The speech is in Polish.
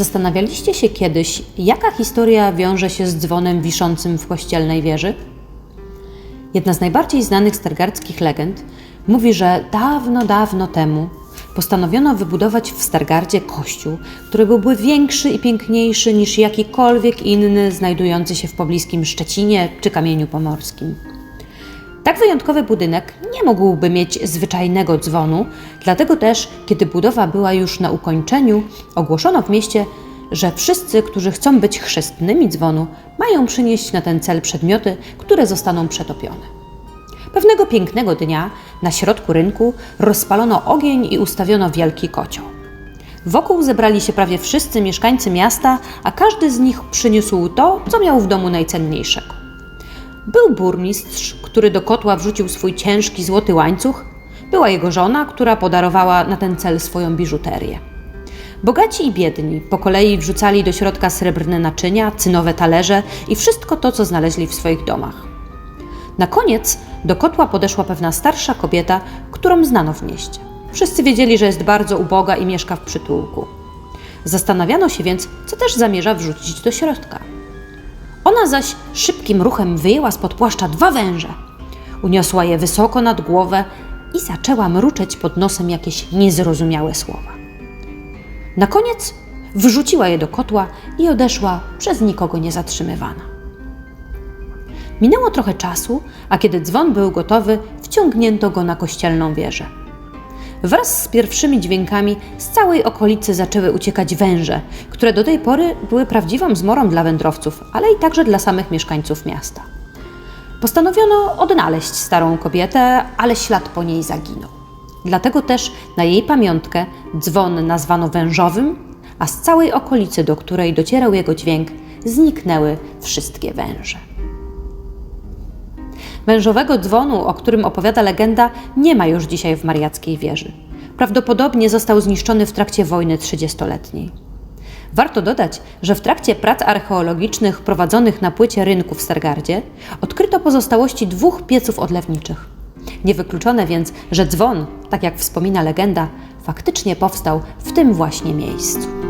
Zastanawialiście się kiedyś, jaka historia wiąże się z dzwonem wiszącym w kościelnej wieży? Jedna z najbardziej znanych stargardzkich legend mówi, że dawno, dawno temu postanowiono wybudować w Stargardzie kościół, który byłby większy i piękniejszy niż jakikolwiek inny znajdujący się w pobliskim Szczecinie czy Kamieniu Pomorskim. Tak wyjątkowy budynek nie mógłby mieć zwyczajnego dzwonu, dlatego też, kiedy budowa była już na ukończeniu, ogłoszono w mieście, że wszyscy, którzy chcą być chrzestnymi dzwonu, mają przynieść na ten cel przedmioty, które zostaną przetopione. Pewnego pięknego dnia na środku rynku rozpalono ogień i ustawiono wielki kocioł. Wokół zebrali się prawie wszyscy mieszkańcy miasta, a każdy z nich przyniósł to, co miał w domu najcenniejszego. Był burmistrz, który do kotła wrzucił swój ciężki złoty łańcuch. Była jego żona, która podarowała na ten cel swoją biżuterię. Bogaci i biedni po kolei wrzucali do środka srebrne naczynia, cynowe talerze i wszystko to, co znaleźli w swoich domach. Na koniec do kotła podeszła pewna starsza kobieta, którą znano w mieście. Wszyscy wiedzieli, że jest bardzo uboga i mieszka w przytułku. Zastanawiano się więc, co też zamierza wrzucić do środka. Ona zaś szybkim ruchem wyjęła spod płaszcza dwa węże. Uniosła je wysoko nad głowę i zaczęła mruczeć pod nosem jakieś niezrozumiałe słowa. Na koniec wrzuciła je do kotła i odeszła przez nikogo nie zatrzymywana. Minęło trochę czasu, a kiedy dzwon był gotowy, wciągnięto go na kościelną wieżę. Wraz z pierwszymi dźwiękami z całej okolicy zaczęły uciekać węże, które do tej pory były prawdziwą zmorą dla wędrowców, ale i także dla samych mieszkańców miasta. Postanowiono odnaleźć starą kobietę, ale ślad po niej zaginął. Dlatego też na jej pamiątkę dzwon nazwano wężowym, a z całej okolicy, do której docierał jego dźwięk, zniknęły wszystkie węże. Wężowego dzwonu, o którym opowiada legenda, nie ma już dzisiaj w Mariackiej Wieży. Prawdopodobnie został zniszczony w trakcie wojny trzydziestoletniej. Warto dodać, że w trakcie prac archeologicznych prowadzonych na płycie rynku w Stargardzie odkryto pozostałości dwóch pieców odlewniczych. Niewykluczone więc, że dzwon, tak jak wspomina legenda, faktycznie powstał w tym właśnie miejscu.